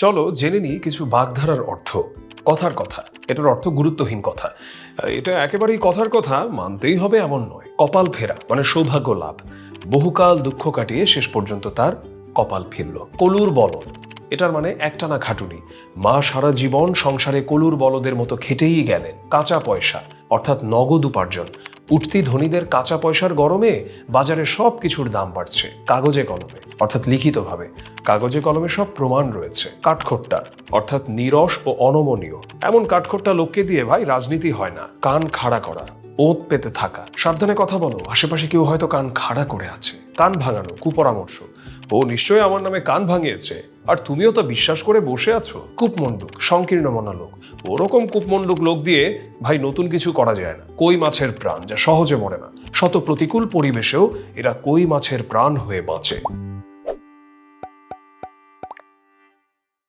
চলো জেনে নিই কিছু বাগধারার অর্থ। কথার কথা, এটার অর্থ গুরুত্বহীন কথা। এটা একেবারেই কথার কথা, মানতেই হবে এমন নয়। কপাল ফেরা মানে সৌভাগ্য লাভ। বহুকাল দুঃখ কাটিয়ে শেষ পর্যন্ত তার কপাল ফিরল। কলুর বলদ, এটার মানে একটানা খাটুনি। মা সারা জীবন সংসারে কলুর বলদের মতো খেটেই গেলেন, কাঁচা পয়সা, অর্থাৎ নগদ উপার্জন। উঠতি ধনীদের কাঁচা পয়সার গরমে বাজারে সব কিছুর দাম বাড়ছে, কাগজে কলমে। অর্থাৎ লিখিতভাবে, কাগজে কলমে সব প্রমাণ রয়েছে, কাঠখোট্টা। অর্থাৎ নিরস ও অনমনীয়। এমন কাঠখোট্টা লোককে দিয়ে ভাই রাজনীতি হয় না, কান খাড়া করা, ওত পেতে থাকা। সাবধানে কথা বলো, আশেপাশে কেউ হয়তো কান খাড়া করে আছে। কান ভাঙানো, কুপরামর্শ। ও নিশ্চয়ই আমার নামে কান ভাঙিয়েছে। আর তুমিও তা বিশ্বাস করে বসে আছো? কূপমণ্ডুক, সংকীর্ণ মনা লোক ওরকম কূপমণ্ডুক লোক দিয়ে ভাই নতুন কিছু করা যায় না। কই মাছের প্রাণ, যা সহজে মরে না। শত প্রতিকূল পরিবেশেও এরা কই মাছের প্রাণ হয়ে বাঁচে।